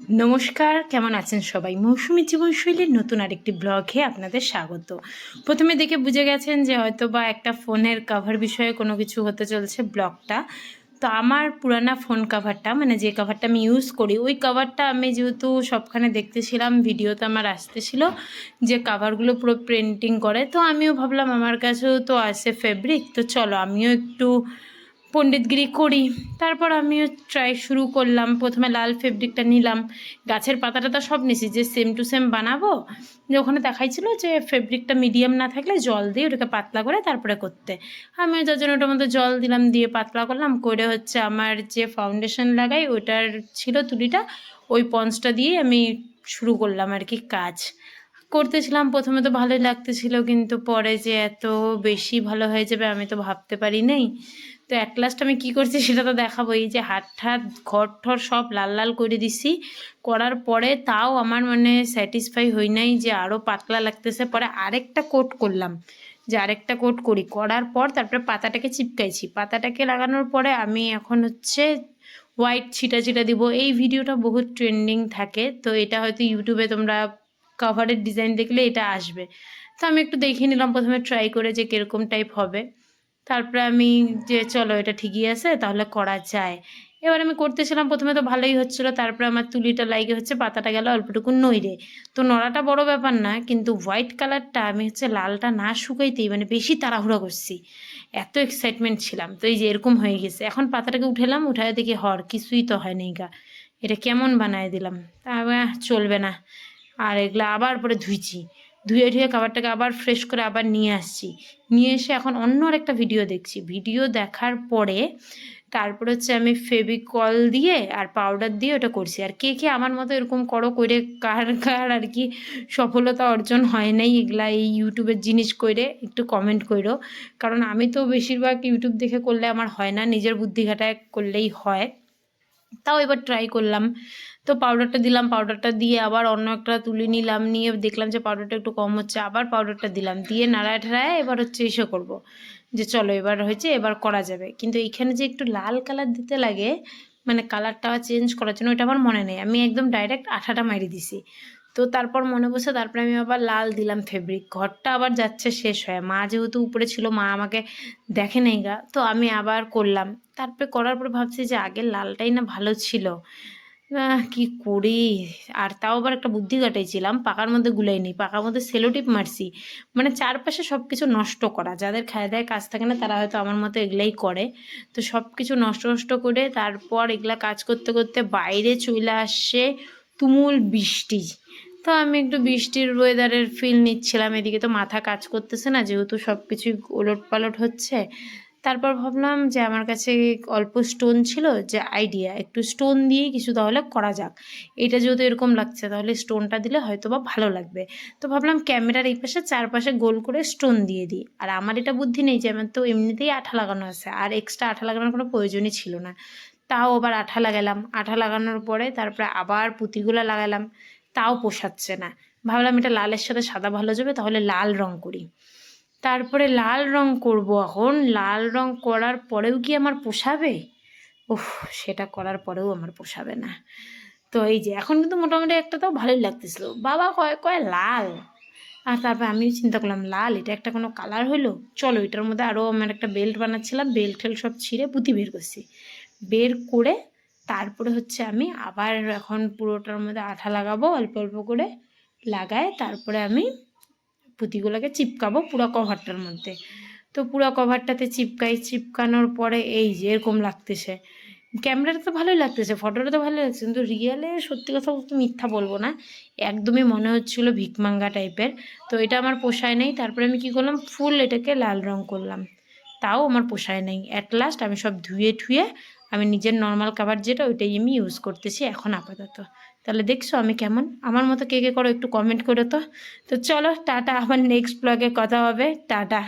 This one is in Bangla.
নমস্কার, কেমন আছেন সবাই? মৌসুমী জীবনশৈলীর নতুন আরেকটি ব্লগে আপনাদের স্বাগত। প্রথমে দেখে বুঝে গেছেন যে হয়তো বা একটা ফোনের কাভার বিষয়ে কোনো কিছু হতে চলছে ব্লগটা। তো আমার পুরানা ফোন কাভারটা মানে যে কাভারটা আমি ইউজ করি, ওই কাভারটা আমি যেহেতু সবখানে দেখতেছিলাম, ভিডিওতে আমার আসতেছিল যে কাভারগুলো পুরো প্রিন্টিং করে, তো আমিও ভাবলাম আমার কাছেও তো আছে ফেব্রিক তো চলো আমিও একটু পণ্ডিতগিরি করি। তারপর আমিও ট্রাই শুরু করলাম। প্রথমে লাল ফেব্রিকটা নিলাম। গাছের পাতাটা তো সব নিছি, যে সেম টু সেম বানাবো। যে ওখানে দেখাইছিল যে ফেব্রিকটা মিডিয়াম না থাকলে জল দিয়ে ওটাকে পাতলা করে তারপরে করতে। আমিও যার জন্য ওটার মধ্যে জল দিলাম, দিয়ে পাতলা করলাম। করে হচ্ছে আমার যে ফাউন্ডেশন লাগাই, ওটার ছিল তুলিটা, ওই পঞ্চটা দিয়ে আমি শুরু করলাম আর কি কাজ। করতেছিলাম, প্রথমে তো ভালোই লাগতেছিল, কিন্তু পরে যে এত বেশি ভালো হয়ে যাবে আমি তো ভাবতে পারি নাই। তো এক লাস্ট আমি কি করছি সেটা তো দেখাবো। এই যে হাত ঠাত, ঘর ঠর সব লাল লাল করে দিছি। করার পরে তাও আমার মানে স্যাটিসফাই হই নাই যে আরও পাতলা লাগতেছে। পরে আরেকটা কোট করলাম, যে আরেকটা কোট করি। করার পর তারপরে পাতাটাকে চিপকাইছি। পাতাটাকে লাগানোর পরে আমি এখন হচ্ছে হোয়াইট ছিটা ছিটা দিব। এই ভিডিওটা বহুত ট্রেন্ডিং থাকে, তো এটা হয়তো ইউটিউবে তোমরা কভারের ডিজাইন দেখলে এটা আসবে। তো আমি একটু দেখে নিলাম, প্রথমে ট্রাই করে যে কীরকম টাইপ হবে। তারপরে আমি যে চলো এটা ঠিকই আছে, তাহলে করা যায়। এবার আমি করতেছিলাম, প্রথমে তো ভালোই হচ্ছিল, তারপরে আমার তুলিটা লাগে হচ্ছে, পাতাটা গেল অল্পটুকু নইরে তো নড়াটা বড় ব্যাপার না, কিন্তু হোয়াইট কালারটা আমি হচ্ছে লালটা না শুকাইতেই মানে বেশি তাড়াহুড়া করছি। এত এক্সাইটমেন্ট ছিলাম, তো এই যে এরকম হয়ে গেছে। এখন পাতাটাকে উঠেলাম, উঠায় দেখি, হর, কিছুই তো হয় নাই গা। এটা কেমন বানায় দিলাম? তা চলবে না। আর এগুলো আবার পরে ধুইছি। ধুয়ে ধুয়ে খাবারটাকে আবার ফ্রেশ করে আবার নিয়ে আসছি। নিয়ে এসে এখন অন্য আরেকটা ভিডিও দেখছি। ভিডিও দেখার পরে তারপর হচ্ছে আমি ফেবিকল দিয়ে আর পাউডার দিয়ে ওটা করছি। আর কে কে আমার মতো এরকম করো করে কার কার আর কি সফলতা অর্জন হয় নাই এগুলা এই ইউটিউবের জিনিস করে একটু কমেন্ট করো কারণ আমি তো বেশিরভাগ ইউটিউব দেখে করলে আমার হয় না, নিজের বুদ্ধি খাটায় করলেই হয়। তাও এবার ট্রাই করলাম। তো পাউডারটা দিলাম পাউডারটা দিয়ে আবার অন্য একটা তুলি নিলাম, নিয়ে দেখলাম যে পাউডারটা একটু কম হচ্ছে, আবার পাউডারটা দিলাম, দিয়ে নাড়ায় ঠাড়ায় এবার হচ্ছে এসে করব। যে চলো এবার হয়েছে, এবার করা যাবে। কিন্তু এইখানে যে একটু লাল কালার দিতে লাগে মানে কালারটা চেঞ্জ করার জন্য, ওইটা আমার মনে নেই। আমি একদম ডাইরেক্ট আঠাটা মারি দিছি। তো তারপর মনে বসে তারপরে আমি আবার লাল দিলাম ফেব্রিক ঘরটা আবার যাচ্ছে শেষ হয়। মা যেহেতু উপরে ছিল, মা আমাকে দেখে নেই গা। তো আমি আবার করলাম। তারপরে করার পর ভাবছি যে আগের লালটাই না ভালো ছিল। কি করি? আর তাও আবার একটা বুদ্ধি কাটাইছিলাম পাকার মধ্যে গুলাই নেই। পাকার মধ্যে সেলোটিপ মারছি। মানে চারপাশে সব কিছু নষ্ট করা। যাদের খায় দেয় কাজ থাকে না, তারা হয়তো আমার মতো এগুলাই করে। তো সব কিছু নষ্ট নষ্ট করে তারপর এগুলা কাজ করতে করতে বাইরে চলে আসছে তুমুল বৃষ্টি। তো আমি একটু বৃষ্টির ওয়েদারের ফিল নিচ্ছিলাম। এদিকে তো মাথা কাজ করতেছে না, যেহেতু সব কিছুই ওলট পালট হচ্ছে। তারপর ভাবলাম যে আমার কাছে অল্প স্টোন ছিল, যে আইডিয়া একটু স্টোন দিয়ে কিছু তাহলে করা যাক। এটা যেহেতু এরকম লাগছে, তাহলে স্টোনটা দিলে হয়তো বা ভালো লাগবে। তো ভাবলাম ক্যামেরার এই পাশে চারপাশে গোল করে স্টোন দিয়ে দিই। আর আমার এটা বুদ্ধি নেই যে আমার তো এমনিতেই আঠা লাগানো আছে, আর এক্সট্রা আঠা লাগানোর কোনো প্রয়োজনই ছিল না। তাও আবার আঠা লাগালাম। আঠা লাগানোর পরে তারপরে আবার পুঁতিগুলো লাগালাম। তাও পোষাচ্ছে না। ভাবলাম এটা লালের সাথে সাদা ভালো যাবে, তাহলে লাল রং করি। তারপরে লাল রং করব এখন। লাল রং করার পরেও কি আমার পোষাবে? উফ, সেটা করার পরেও আমার পোষাবে না। তো এই যে, এখন কিন্তু মোটামুটি একটা তো ভালোই লাগতেছিল। বাবা কয় কয় লাল? আর তারপর আমিও চিন্তা করলাম, লাল, এটা একটা কোনো কালার হলো চলো, এটার মধ্যে আরও আমার একটা বেল্ট বানাচ্ছিলাম। বেল্ট সব ছিঁড়ে পুঁতি বের করছি। বের করে তারপরে হচ্ছে আমি আবার এখন পুরোটার মধ্যে আঠা লাগাবো, অল্প অল্প করে লাগায় তারপরে আমি পুঁতিগুলোকে চিপকাবো পুরো কভারটার মধ্যে। তো পুরো কভারটাতে চিপকাই, চিপকানোর পরে এই যে এরকম লাগতেছে। ক্যামেরাটা তো ভালোই লাগতেছে ফটোটা তো ভালোই লাগছে কিন্তু রিয়েলে সত্যি কথা বলতে মিথ্যা বলব না। একদমই মনে হচ্ছিল ভিকমাঙ্গা টাইপের। তো এটা আমার পোষায় নেই, তারপরে আমি কি করলাম, ফুল এটাকে লাল রং করলাম। তাও আমার পোষায় নেই। অ্যাট লাস্ট আমি সব ধুয়ে ঠুয়ে আমি নিজের নর্মাল কাভার যেটা ওইটাই আমি ইউজ করতেছি এখন আপাতত। তাহলে দেখছ আমি কেমন? আমার মতো কে কে করো একটু কমেন্ট করো তো। তো চলো, টাটা, আবার নেক্সট ব্লগে কথা হবে। টাটা।